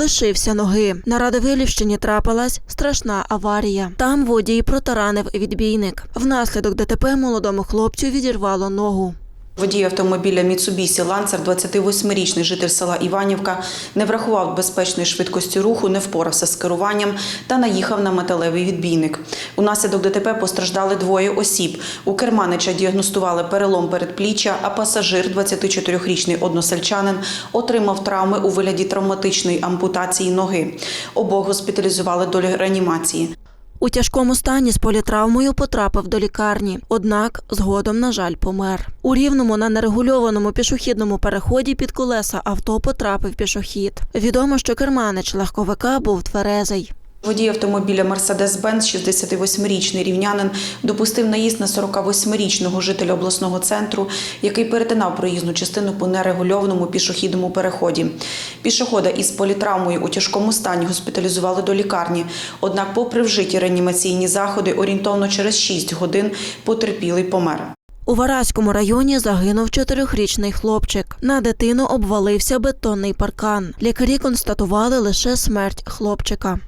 лишився ноги. На Радивилівщині трапилась страшна аварія. Там водій протаранив відбійник. Внаслідок ДТП молодому хлопцю відірвало ногу. Водій автомобіля Mitsubishi Lancer, 28-річний житель села Іванівка, не врахував безпечної швидкості руху, не впорався з керуванням та наїхав на металевий відбійник. Унаслідок ДТП постраждали двоє осіб. У керманича діагностували перелом передпліччя, а пасажир, 24-річний односельчанин, отримав травми у вигляді травматичної ампутації ноги. Обох госпіталізували до реанімації. У тяжкому стані з політравмою потрапив до лікарні, однак згодом, на жаль, помер. У рівному на нерегульованому пішохідному переході під колеса авто потрапив пішохід. Відомо, що керманич легковика був тверезий. Водій автомобіля Mercedes-Benz, 68-річний рівнянин, допустив наїзд на 48-річного жителя обласного центру, який перетинав проїзну частину по нерегульованому пішохідному переході. Пішохода із політравмою у тяжкому стані госпіталізували до лікарні. Однак, попри вжиті реанімаційні заходи, орієнтовно через 6 годин потерпілий помер. У Вараському районі загинув чотирьохрічний хлопчик. На дитину обвалився бетонний паркан. Лікарі констатували лише смерть хлопчика.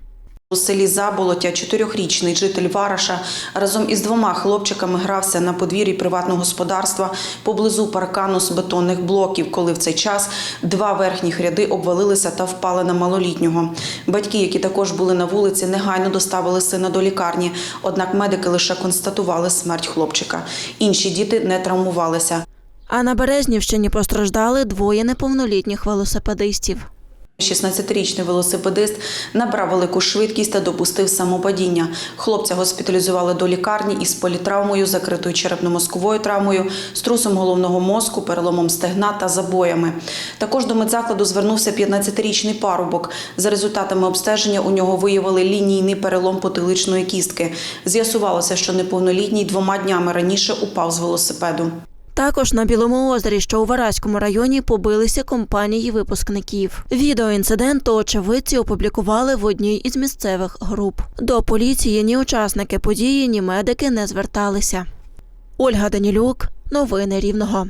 У селі Заболотя чотирьохрічний житель Вараша разом із двома хлопчиками грався на подвір'ї приватного господарства поблизу паркану з бетонних блоків, коли в цей час два верхніх ряди обвалилися та впали на малолітнього. Батьки, які також були на вулиці, негайно доставили сина до лікарні. Однак медики лише констатували смерть хлопчика. Інші діти не травмувалися. А на Березнівщині постраждали двоє неповнолітніх велосипедистів. 16-річний велосипедист набрав велику швидкість та допустив самопадіння. Хлопця госпіталізували до лікарні із політравмою, закритою черепно-мозковою травмою, струсом головного мозку, переломом стегна та забоями. Також до медзакладу звернувся 15-річний парубок. За результатами обстеження у нього виявили лінійний перелом потиличної кістки. З'ясувалося, що неповнолітній двома днями раніше упав з велосипеду. Також на Білому озері, що у Вараському районі, побилися компанії випускників. Відео інциденту очевидці опублікували в одній із місцевих груп. До поліції ні учасники події, ні медики не зверталися. Ольга Данілюк, новини Рівного.